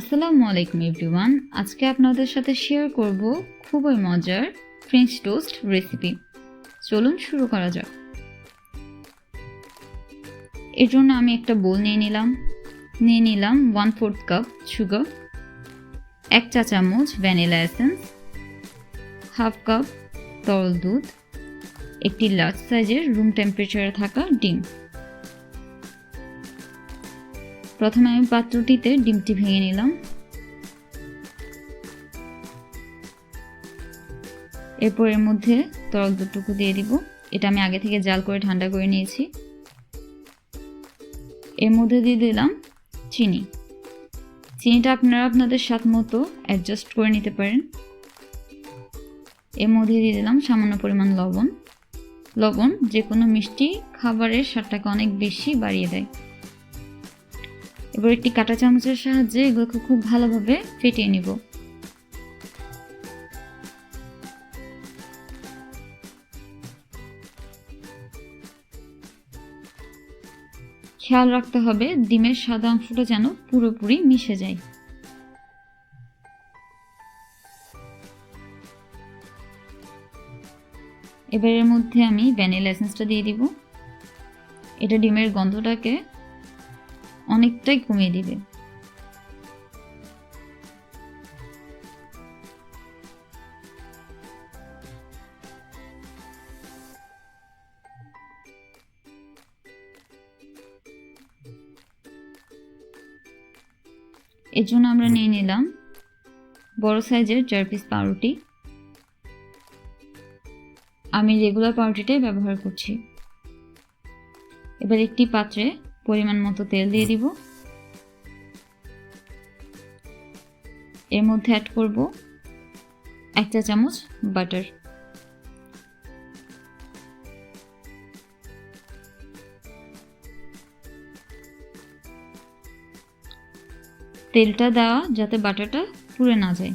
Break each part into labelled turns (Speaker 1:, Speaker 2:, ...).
Speaker 1: আসসালামু আলাইকুম এভরিওয়ান। আজকে আপনাদের সাথে শেয়ার করব খুবই মজার ফ্রেঞ্চ টোস্ট রেসিপি চলুন শুরু করা যাক। এর জন্য আমি একটা বোল নিয়ে নিলাম। নিয়ে নিলাম ওয়ান ফোর্থ কাপ সুগার এক চা চামচ ভ্যানিলা এসেন্স হাফ কাপ তরল দুধ, একটি লার্জ সাইজের রুম টেম্পারেচারে থাকা ডিম। প্রথমে আমি পাত্রটিতে ডিমটি ভেঙে নিলাম। এরপর এর মধ্যে তরল দুধটুকু দিয়ে দিব। এটা আমি আগে থেকে জাল করে ঠান্ডা করে নিয়েছি। এর মধ্যে দিয়ে দিলাম চিনি। চিনিটা আপনারা আপনাদের স্বাদ মতো অ্যাডজাস্ট করে নিতে পারেন। এর মধ্যে দিয়ে দিলাম সামান্য পরিমাণ লবণ। লবণ যে কোনো মিষ্টি খাবারের স্বাদটাকে অনেক বেশি বাড়িয়ে দেয়। এবার একটি কাঁটা চামচের সাহায্যে এগুলোকে খুব ভালোভাবে ফেটিয়ে নিব। খেয়াল রাখতে হবে ডিমের সাদা অংশটা যেন পুরোপুরি মিশে যায়। এবার এর মধ্যে আমি ভ্যানিলা এসেন্সটা দিয়ে দিব। এটা ডিমের গন্ধটাকে অনেকটাই কমিয়ে দিবে। এর জন্য আমরা নিয়ে নিলাম বড় সাইজের চার পিস পাউরুটি। আমি রেগুলার পাউরুটিটাই ব্যবহার করছি। এবার একটি পাত্রে পরিমাণ মতো তেল দিয়ে দিব। এর মধ্যে অ্যাড করব এক চা চামচ বাটার তেলটা দেওয়া যাতে বাটারটা পুড়ে না যায়।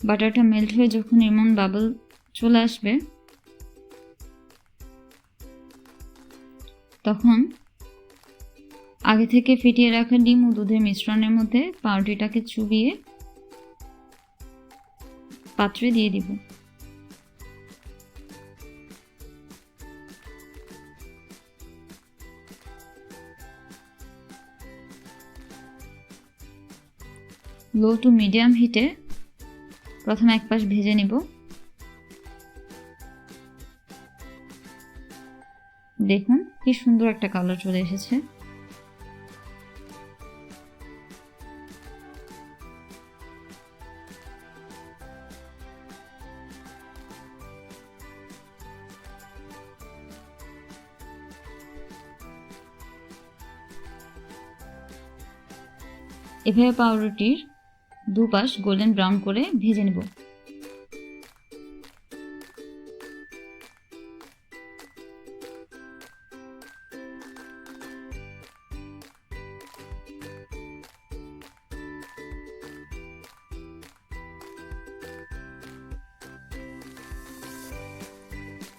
Speaker 1: বাটারটা মেল্ট হয়ে যখন এমন বাবল চলে আসবে তখন আগে থেকে ফিটিয়ে রাখা ডিম ও দুধের মিশ্রণের মধ্যে পাউরুটিটাকে চুবিয়ে পাত্রে দিয়ে দিব। লো টু মিডিয়াম হিটে প্রথমে এক পাশ ভেজে নিব। দেখুন, কি সুন্দর একটা কালার চলে এসেছে। এভাবে পাউরুটির দুপাশ গোল্ডেন ব্রাউন করে ভেজে নেব।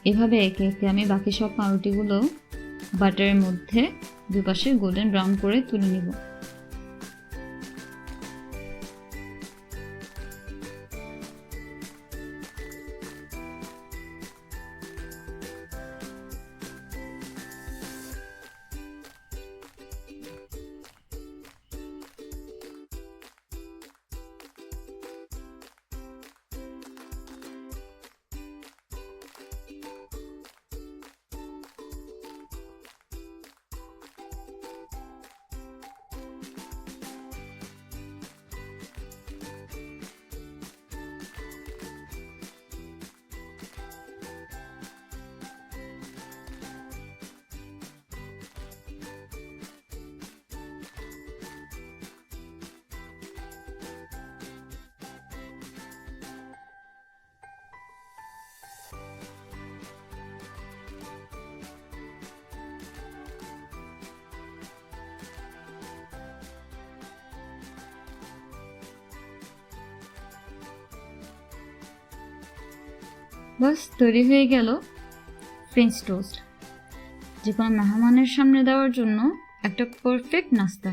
Speaker 1: এভাবে একে একে আমি বাকি সব পাউরুটিগুলো বাটারের মধ্যে দুপাশে গোল্ডেন ব্রাউন করে তুলে নিব। বাস, তৈরি হয়ে গেল ফ্রেঞ্চ টোস্ট যে কোনো মেহমানের সামনে দেওয়ার জন্য একটা পারফেক্ট নাস্তা।